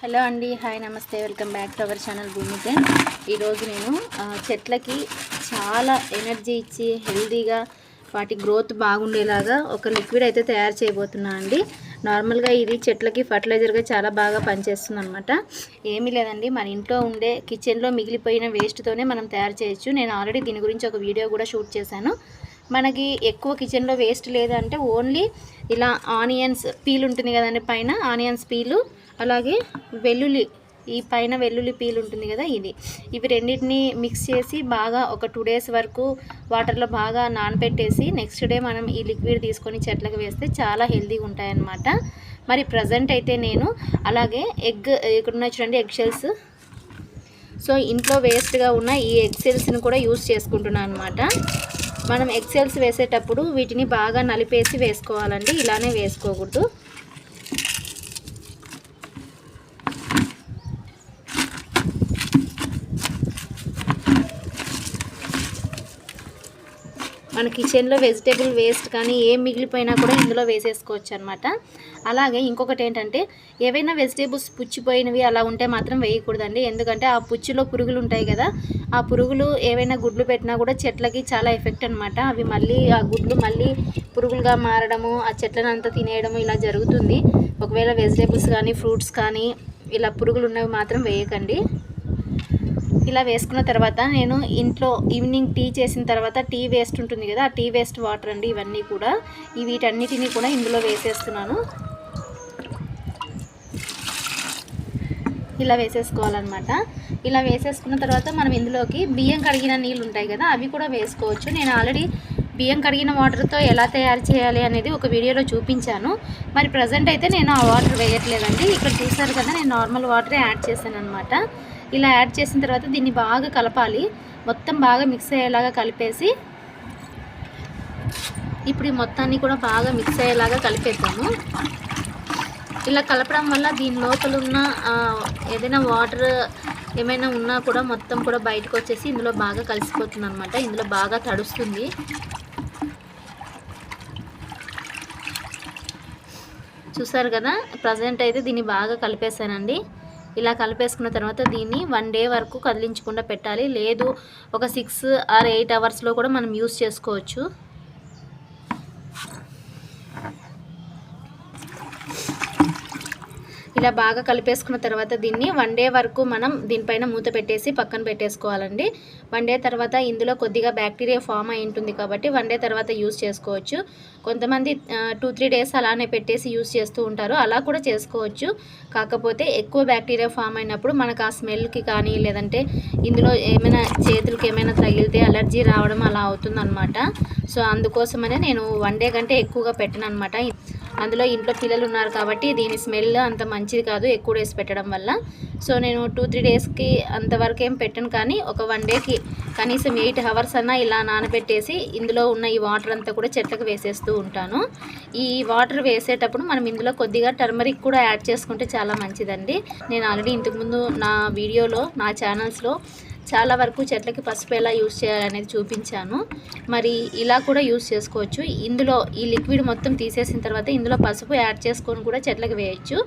Hello అండి hi నమస్తే welcome back to our channel భూమితే ఈరోజు నేను చెట్లకి చాలా ఎనర్జీ ఇచ్చి హెల్తీగా వాటి గ్రోత్ బాగుండేలాగా ఒక లిక్విడ్ అయితే తయారు చేయబోతున్నా అండి. నార్మల్గా ఇది చెట్లకి ఫర్టిలైజర్గా చాలా బాగా పనిచేస్తుంది అనమాట ఏమీ లేదండి మన ఇంట్లో ఉండే కిచెన్లో మిగిలిపోయిన వేస్ట్తోనే మనం తయారు చేయొచ్చు. నేను ఆల్రెడీ దీని గురించి ఒక వీడియో కూడా షూట్ చేశాను. మనకి ఎక్కువ కిచెన్లో వేస్ట్ లేదంటే ఓన్లీ ఇలా ఆనియన్స్ పీల్ ఉంటుంది కదండి పైన ఆనియన్స్ పీలు అలాగే వెల్లుల్లి ఈ పైన వెల్లుల్లి పీల్ ఉంటుంది కదా ఇది. ఇవి రెండింటిని మిక్స్ చేసి బాగా ఒక టూ డేస్ వరకు వాటర్లో బాగా నానబెట్టేసి నెక్స్ట్ డే మనం ఈ లిక్విడ్ తీసుకొని చెట్లకు వేస్తే చాలా హెల్తీగా ఉంటాయన్నమాట. మరి ప్రజెంట్ అయితే నేను అలాగే ఎగ్ ఇక్కడ చూడండి ఎగ్ షెల్స్ సో ఇంట్లో వేస్ట్గా ఉన్న ఈ ఎక్సెల్స్ని కూడా యూస్ చేసుకుంటున్నాను అనమాట మనం ఎక్సెల్స్ వేసేటప్పుడు వీటిని బాగా నలిపేసి వేసుకోవాలండి. ఇలానే వేసుకోకూడదు. మన కిచెన్లో వెజిటేబుల్ వేస్ట్ కానీ ఏం మిగిలిపోయినా కూడా ఇందులో వేసేసుకోవచ్చు అనమాట అలాగే ఇంకొకటి ఏంటంటే ఏవైనా వెజిటేబుల్స్ పుచ్చిపోయినవి అలా ఉంటే మాత్రం వేయకూడదండి. ఎందుకంటే ఆ పుచ్చిలో పురుగులు ఉంటాయి కదా ఆ పురుగులు ఏవైనా గుడ్లు పెట్టినా కూడా చెట్లకి చాలా ఎఫెక్ట్ అనమాట అవి మళ్ళీ ఆ గుడ్లు మళ్ళీ పురుగులుగా మారడము ఆ చెట్లను అంతా తినేయడము ఇలా జరుగుతుంది. ఒకవేళ వెజిటేబుల్స్ కానీ ఫ్రూట్స్ కానీ ఇలా పురుగులు ఉన్నవి మాత్రం వేయకండి. ఇలా వేసుకున్న తర్వాత నేను ఇంట్లో ఈవినింగ్ టీ చేసిన తర్వాత టీ వేస్ట్ ఉంటుంది కదా ఆ టీ వేస్ట్ వాటర్ అండి ఇవన్నీ కూడా. వీటన్నిటిని కూడా ఇందులో వేసేస్తున్నాను. ఇలా వేసేసుకోవాలన్నమాట. ఇలా వేసేసుకున్న తర్వాత మనం ఇందులోకి బియ్యం కడిగిన నీళ్ళు ఉంటాయి కదా అవి కూడా వేసుకోవచ్చు. నేను ఆల్రెడీ బియ్యం కడిగిన వాటర్తో ఎలా తయారు చేయాలి అనేది ఒక వీడియోలో చూపించాను. మరి ప్రజెంట్ అయితే నేను ఆ వాటర్ వేయట్లేదండి. ఇక్కడ చూసారు కదా నేను నార్మల్ వాటరే యాడ్ చేశాను అనమాట ఇలా యాడ్ చేసిన తర్వాత దీన్ని బాగా కలపాలి. మొత్తం బాగా మిక్స్ అయ్యేలాగా కలిపేసి ఇప్పుడు ఈ మొత్తాన్ని కూడా బాగా మిక్స్ అయ్యేలాగా కలిపేద్దాము. ఇలా కలపడం వల్ల దీని లోపల ఉన్న ఏదైనా వాటర్ ఏమైనా ఉన్నా కూడా మొత్తం కూడా బయటకు వచ్చేసి ఇందులో బాగా కలిసిపోతుంది అనమాట ఇందులో బాగా తడుస్తుంది. చూసారు కదా? ప్రజెంట్ అయితే దీన్ని బాగా కలిపేసానండి ఇలా కలిపేసుకున్న తర్వాత దీన్ని వన్ డే వరకు కదిలించకుండా పెట్టాలి. లేదు ఒక సిక్స్ ఆర్ ఎయిట్ అవర్స్లో కూడా మనం యూస్ చేసుకోవచ్చు. ఇలా బాగా కలిపేసుకున్న తర్వాత దీన్ని వన్ డే వరకు మనం దీనిపైన మూత పెట్టేసి పక్కన పెట్టేసుకోవాలండి. వన్ డే తర్వాత ఇందులో కొద్దిగా బ్యాక్టీరియా ఫామ్ అయి ఉంటుంది కాబట్టి వన్ డే తర్వాత యూస్ చేసుకోవచ్చు. కొంతమంది టూ త్రీ డేస్ అలానే పెట్టేసి యూస్ చేస్తూ ఉంటారు. అలా కూడా చేసుకోవచ్చు. కాకపోతే ఎక్కువ బ్యాక్టీరియా ఫామ్ అయినప్పుడు మనకు ఆ స్మెల్కి కానీ లేదంటే ఇందులో ఏమైనా చేతులకి ఏమైనా తగిలితే అలర్జీ రావడం అలా అవుతుందన్నమాట. సో అందుకోసమనే నేను వన్ డే కంటే ఎక్కువగా పెట్టను అనమాట అందులో ఇంట్లో పిల్లలు ఉన్నారు కాబట్టి దీని స్మెల్ అంత మంచిది కాదు ఎక్కువ డేస్ పెట్టడం వల్ల. సో నేను టూ త్రీ డేస్కి అంతవరకు ఏం పెట్టను కానీ ఒక వన్ డేకి కనీసం ఎయిట్ అవర్స్ అన్నా ఇలా నానబెట్టేసి ఇందులో ఉన్న ఈ వాటర్ అంతా కూడా చెట్లకు వేసేస్తూ ఉంటాను. ఈ వాటర్ వేసేటప్పుడు మనం ఇందులో కొద్దిగా టర్మరిక్ కూడా యాడ్ చేసుకుంటే చాలా మంచిదండి. నేను ఆల్రెడీ ఇంతకుముందు నా వీడియోలో నా ఛానల్స్లో చాలా వరకు చెట్లకి పసుపు ఎలా యూజ్ చేయాలనేది చూపించాను. మరి ఇలా కూడా యూస్ చేసుకోవచ్చు. ఇందులో ఈ లిక్విడ్ మొత్తం తీసేసిన తర్వాత ఇందులో పసుపు యాడ్ చేసుకొని కూడా చెట్లకు వేయచ్చు.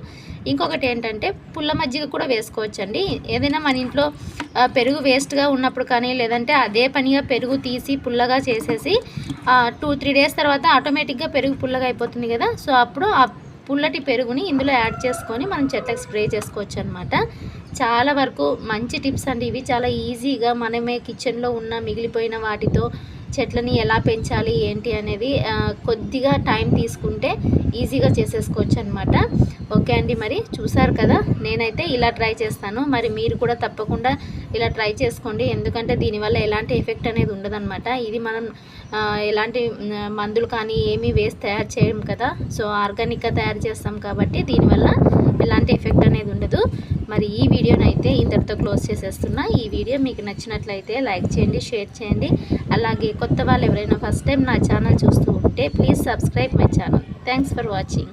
ఇంకొకటి ఏంటంటే పుల్ల మజ్జిగ కూడా వేసుకోవచ్చండి. ఏదైనా మన ఇంట్లో పెరుగు వేస్ట్గా ఉన్నప్పుడు కానీ లేదంటే అదే పనిగా పెరుగు తీసి పుల్లగా చేసేసి టూ త్రీ డేస్ తర్వాత ఆటోమేటిక్గా పెరుగు పుల్లగా అయిపోతుంది కదా. సో అప్పుడు పుల్లటి పెరుగుని ఇందులో యాడ్ చేసుకొని మనం చెట్లకు స్ప్రే చేసుకోవచ్చు అనమాట చాలా వరకు మంచి టిప్స్ అండి ఇవి. చాలా ఈజీగా మనమే కిచెన్లో ఉన్న మిగిలిపోయిన వాటితో చెట్లని ఎలా పెంచాలి ఏంటి అనేది కొద్దిగా టైం తీసుకుంటే ఈజీగా చేసేసుకోవచ్చు అనమాట ఓకే అండి మరి చూసారు కదా? నేనైతే ఇలా ట్రై చేస్తాను. మరి మీరు కూడా తప్పకుండా ఇలా ట్రై చేసుకోండి. ఎందుకంటే దీనివల్ల ఎలాంటి ఎఫెక్ట్ అనేది ఉండదన్నమాట. ఇది మనం ఎలాంటి మందులు కానీ ఏమీ వేసి తయారు చేయం కదా? సో ఆర్గానిక్గా తయారు చేస్తాం కాబట్టి దీనివల్ల ఎలాంటి ఎఫెక్ట్ అనేది ఉండదు. మరి ఈ వీడియోనైతే ఇంతటితో క్లోజ్ చేసేస్తున్నా. ఈ వీడియో మీకు నచ్చినట్లయితే లైక్ చేయండి షేర్ చేయండి. అలాగే కొత్త వాళ్ళు ఎవరైనా ఫస్ట్ టైం నా ఛానల్ చూస్తూ ఉంటే please subscribe my channel thanks for watching